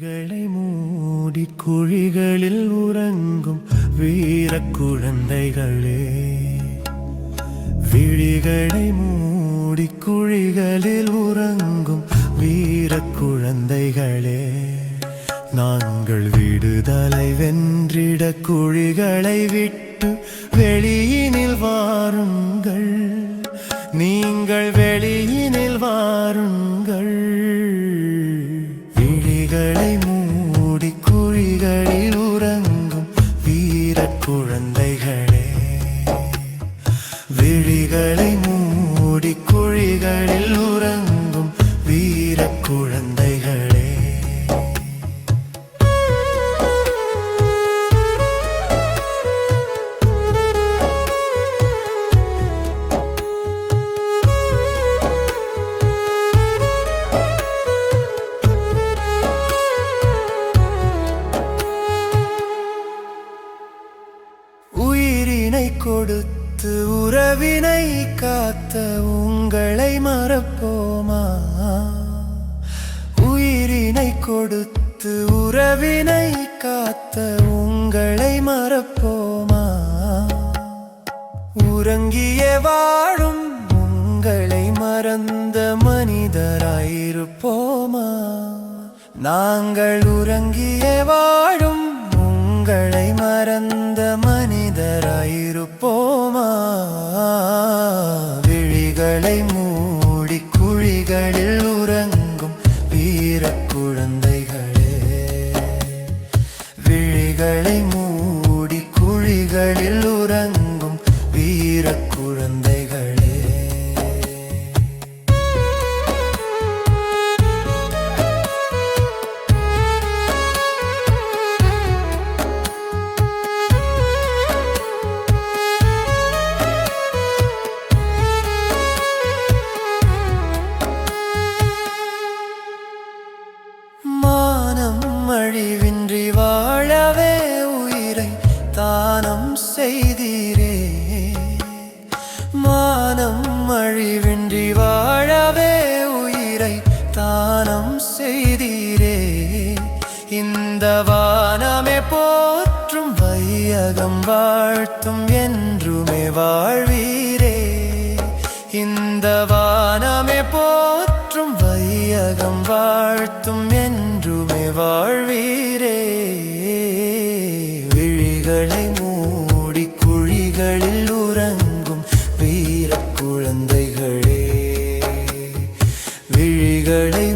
விழிகளை மூடி குழிகளில் உறங்கும் வீர குழந்தைகளே. விழிகளை மூடி குழிகளில் உறங்கும் வீர குழந்தைகளே. நாங்கள் விடுதலை வென்றிட குழிகளை விட்டு வெளியினில் வாருங்கள். குழந்தைகளே விழிகளை கொடுத்து உறவினை காத்த உங்களை மறப்போமா? உயிரினை கொடுத்து உறவினை காத்த உங்களை மறப்போமா? உறங்கிய வாழும் உங்களை மறந்த மனிதராயிருப்போமா? நாங்கள் உறங்கிய வாழும் உங்களை மற விழிகளை மூடி குழிகளில் உறங்கும் வீர குழந்தைகளே. மானம் அழிவின் நீரே. மானம் அழிவின்றி வாழவே உயிரை தானம் செய்தீரே. இந்த வானமே போற்றும் வையகம் வாழ்த்தும் என்றுமே வாழ்வீரே. இந்த வானமே போற்றும் வையகம் வாழ்த்தும் என்றுமே வாழ்வீரே. விழிகளை கண்களை